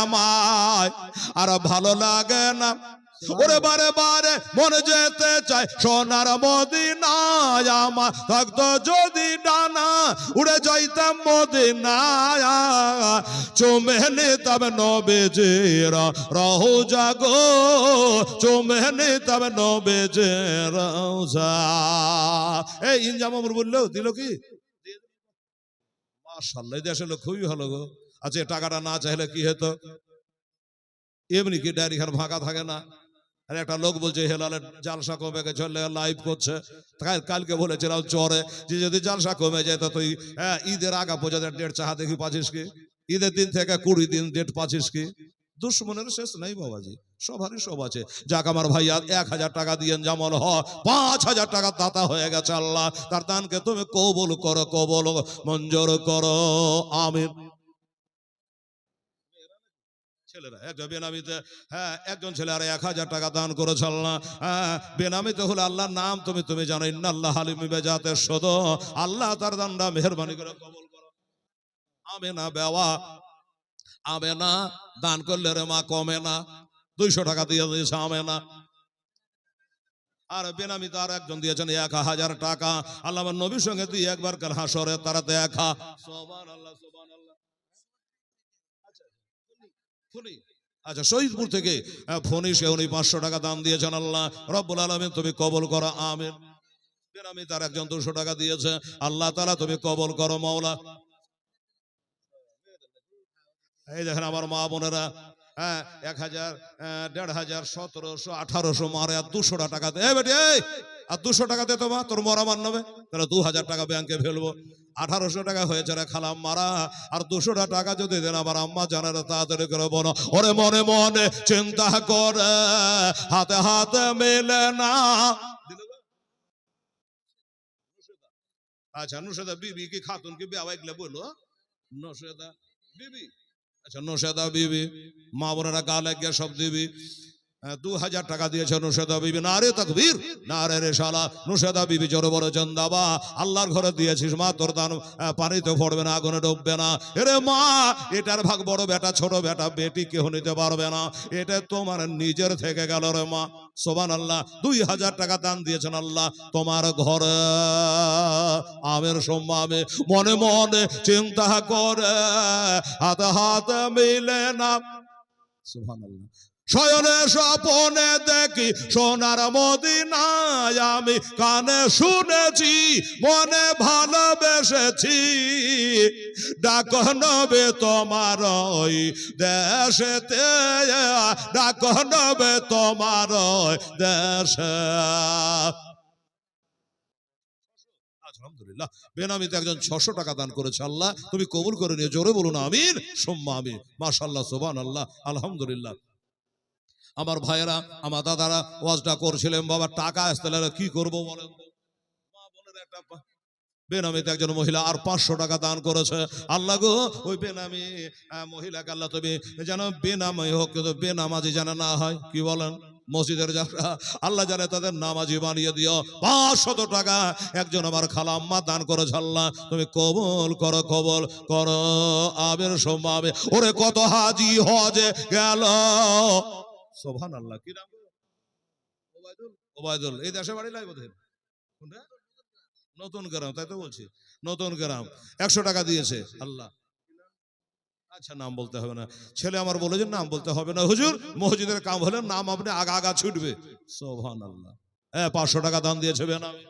আমায়, আর ভালো লাগে না। ওরে বারে বারে মনে যেতে চাই সোনার মদিনায় আমার থাকতো যদি ডানা উড়ে যাইতাম মদিনায়। চুমে নিতাম নবেজেরা রহো জাগো চুমে নিতাম নবেজে রোজা এই ইনজাম আমার বলল, দিল কি? মাশাল্লাহ, এই দেশে লোক খুবই ভালো গো। আচ্ছা টাকাটা না চাইলে কি হতো? এমনি কি ডায়েরি খান ফাঁকা থাকে না? আর একটা লোক বলছে হেলালের জালসা কমে গেছে লাইভ করছে। কাল- কালকে বলেছিলাম চরে, যে যদি জালসা কমে যায়, তো তুই হ্যাঁ ঈদের আগা পর্যন্ত ডেট চাহা দেখি পাচ্ছিস কি? ঈদের দিন থেকে কুড়ি দিন ডেট পাচ্ছিস কি? দুশ্মনের শেষ নাই বাবাজি, সবারই সব আছে। যাক আমার ভাই এক হাজার টাকা দিয়ে যেমন হ, পাঁচ হাজার টাকা দাতা হয়ে গেছে আল্লাহ। তার দানকে তুমি কবুল করো, কবল মঞ্জুর করো। আমিন। হ্যাঁ আর এক হাজার টাকা দান হ্যাঁ আল্লাহ করলে রে মা কমে না, দুইশো টাকা দিয়ে দিয়েছে আমে না আর বেনামি তার একজন দিয়েছেন এক হাজার টাকা, আল্লাহ নবীর সঙ্গে তুই একবার কাল হাসরে তারা দেখা সোবান আল্লাহ সোবান আল্লাহ আচ্ছা শহীদপুর থেকে ফোনি সে উনি পাঁচশো টাকা দাম দিয়েছেন আল্লাহ। রব্বুল আলমিন, তুমি কবল করো, আমিন। বেনামি তার একজন দুশো টাকা দিয়েছে। আল্লাহ তালা তুমি কবল করো, মাওলা। এই দেখেন আমার মা বোনেরা হ্যাঁ এক হাজার দেড় হাজার, সতেরোশো, আঠারোশো মারে আর দুশো টাকা দে। এই বেটি আর দুশো টাকা দে তোমার, তোর মরা মান নেবে তাহলে দু হাজার টাকা ব্যাংকে ফেলব। আঠারোশো টাকা হয়েছে রে খালাম মারা, আর দুশোটা টাকা যদি দেন আমার আম্মা জানার তাড়াতাড়ি করে বলো ওরে মনে মনে চিন্তা করে, হাতে হাতে মেলে না। আচ্ছা নুসেদা বিবি কি খাতুন কি বেওয়া এগুলো বলো নসেদা বিবি আচ্ছা নসেদা বিবি মা বোনেরা গা লাগিয়া সব দিবি। দু হাজার টাকা দিয়েছে নুসেদা বিবি না রে তকবীর না রে রে শালা নুসেদা বিবি জোরে বড় চন্দাবা আল্লাহর ঘরে দিয়েছিস মা, তোর দান পানিতে পড়বে না, আগুনে ডুববে না। এরে মা, এটার ভাগ বড় বেটা, ছোট বেটা, বেটি কেউ নিতে পারবে না। এটা তোমার নিজের থেকে গেল রে মা। সোবান আল্লাহ দুই হাজার টাকা দান দিয়েছেন আল্লাহ তোমার ঘরে। আমের সম্মামে মনে মনে চিন্তা করে, হাতে হাতে মিলে না। সুবহান আল্লাহ শয়নে স্বপনে দেখি সোনার মদিনায় আমি কানে শুনেছি, মনে ভালোবেসেছি। ডাক নবে তোমার ওই দেশেতে, ডাক নবে তোমার ওই দেশে। আলহামদুলিল্লাহ, বেনামিতে একজন ছশো টাকা দান করেছে আল্লাহ। তুমি কবুল করে নিয়ে জোরে বলুন আমিন। সোম্মা আমিন। মাশাল্লাহ সোবান আল্লাহ আলহামদুলিল্লাহ। আমার ভাইয়েরা, আমার দাদারা ওয়াজটা করছিলেন। বাবা, টাকা আসতে কি করব বলেন বেনামিতে একজন মহিলা আর পাঁচশো টাকা দান করেছে। আল্লাহ গো, ওই বেনামি মহিলাকে আল্লাহ তুমি যেন বেনামি হোক, কিন্তু বেনামাজি যেন না হয়, কি বলেন? মসজিদের যারা আল্লাহ জানে তাদের নামাজি বানিয়ে দিও। পাঁচশত টাকা একজন আমার খালাম্মা দান করেছে, আল্লাহ তুমি কবল করো কবল করো। আবের সম্মাবে ওরে কত হাজি হজে গেল। সোভান আল্লাহ কি নাম ওবায়দুল? ওবায়দুল। এই দেশে বাড়ি লাই বোধ নতুন গ্রাম, তাই তো বলছি। নতুন গ্রাম। একশো টাকা দিয়েছে। আল্লাহ। আচ্ছা নাম বলতে হবে না। ছেলে আমার বলে যে নাম বলতে হবে না। হুজুর, মসজিদের কাম হলে নাম আপনি আগা আগা ছুটবে। সোভান আল্লাহ হ্যাঁ পাঁচশো টাকা দান দিয়েছে বেনামি।